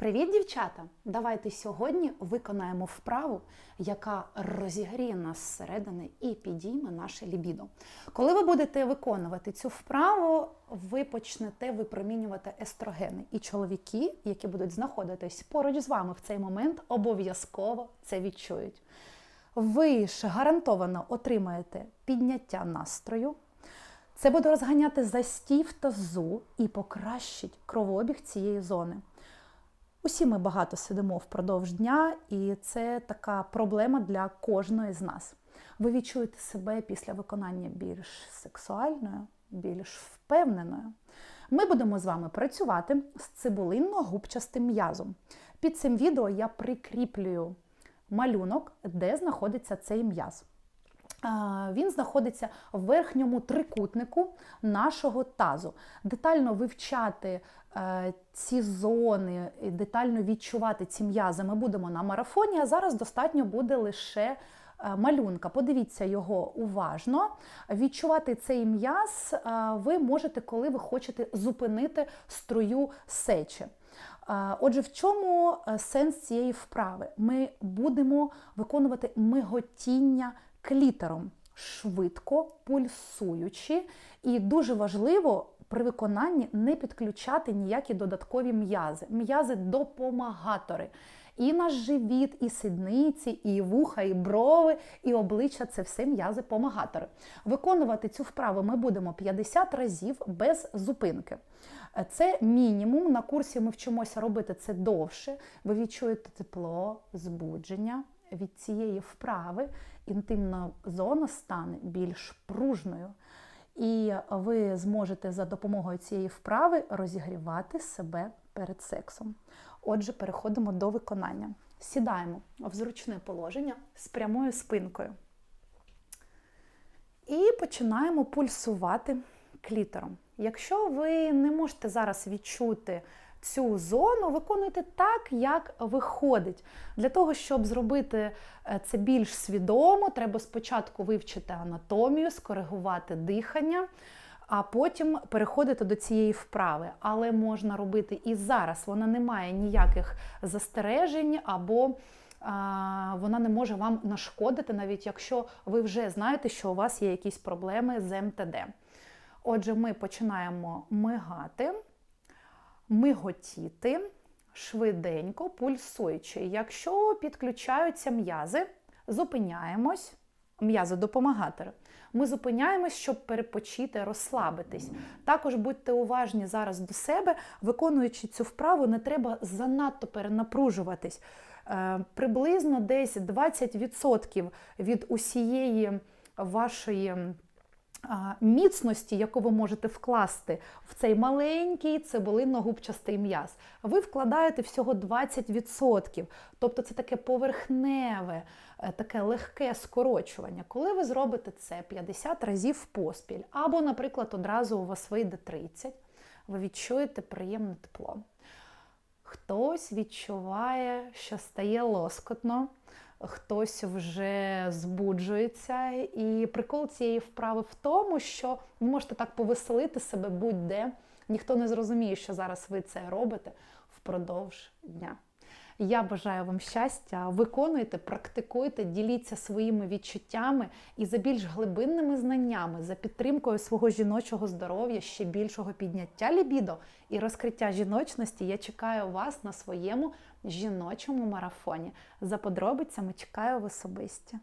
Привіт, дівчата! Давайте сьогодні виконаємо вправу, яка розігріє нас зсередини і підійме наше лібідо. Коли ви будете виконувати цю вправу, ви почнете випромінювати естрогени. І чоловіки, які будуть знаходитись поруч з вами в цей момент, обов'язково це відчують. Ви ж гарантовано отримаєте підняття настрою. Це буде розганяти застій в тазу і покращить кровообіг цієї зони. Усі ми багато сидимо впродовж дня, і це така проблема для кожної з нас. Ви відчуєте себе після виконання більш сексуальною, більш впевненою. Ми будемо з вами працювати з цибулинно-губчастим м'язом. Під цим відео я прикріплюю малюнок, де знаходиться цей м'яз. Він знаходиться в верхньому трикутнику нашого тазу. Детально вивчати е, ці зони, детально відчувати ці м'язи ми будемо на марафоні, а зараз достатньо буде лише е, малюнка. Подивіться його уважно. Відчувати цей м'яз е, ви можете, коли ви хочете зупинити струю сечі. Отже, в чому сенс цієї вправи? Ми будемо виконувати миготіння клітером, швидко пульсуючи, і дуже важливо при виконанні не підключати ніякі додаткові м'язи. М'язи допомагатори. І наш живіт, і сідниці, і вуха, і брови, і обличчя це все м'язи-помагатори. Виконувати цю вправу ми будемо 50 разів без зупинки. Це мінімум. На курсі ми вчимося робити це довше. Ви відчуєте тепло, збудження від цієї вправи інтимна зона стане більш пружною. І ви зможете за допомогою цієї вправи розігрівати себе перед сексом. Отже, переходимо до виконання. Сідаємо в зручне положення з прямою спинкою. І починаємо пульсувати клітором. Якщо ви не можете зараз відчути цю зону виконуйте так, як виходить. Для того, щоб зробити е, це більш свідомо, треба спочатку вивчити анатомію, скоригувати дихання. А потім переходити до цієї вправи. Але можна робити і зараз. Вона не має ніяких застережень, або а, вона не може вам нашкодити, навіть якщо ви вже знаєте, що у вас є якісь проблеми з МТД. Отже, ми починаємо мигати миготіти швиденько, пульсуючи. Якщо підключаються м'язи, зупиняємось, м'язи допомагатори. Ми зупиняємось, щоб перепочити, розслабитись. Також будьте уважні зараз до себе, виконуючи цю вправу, не треба занадто перенапружуватись. Е, приблизно десь 20% від усієї вашої міцності, яку ви можете вкласти в цей маленький цибулинно-губчастий м'яз, ви вкладаєте всього 20%. Тобто це таке поверхневе, е, таке легке скорочування. Коли ви зробите це 50 разів поспіль, або, наприклад, одразу у вас вийде 30, ви відчуєте приємне тепло. Хтось відчуває, що стає лоскотно хтось вже збуджується. І прикол цієї вправи в тому, що ви можете так повеселити себе будь-де. Ніхто не зрозуміє, що зараз ви це робите впродовж дня. Я бажаю вам щастя, виконуйте, практикуйте, діліться своїми відчуттями і за більш глибинними знаннями, за підтримкою свого жіночого здоров'я, ще більшого підняття лібідо і розкриття жіночності. Я чекаю вас на своєму жіночому марафоні. За подробицями чекаю в особисті.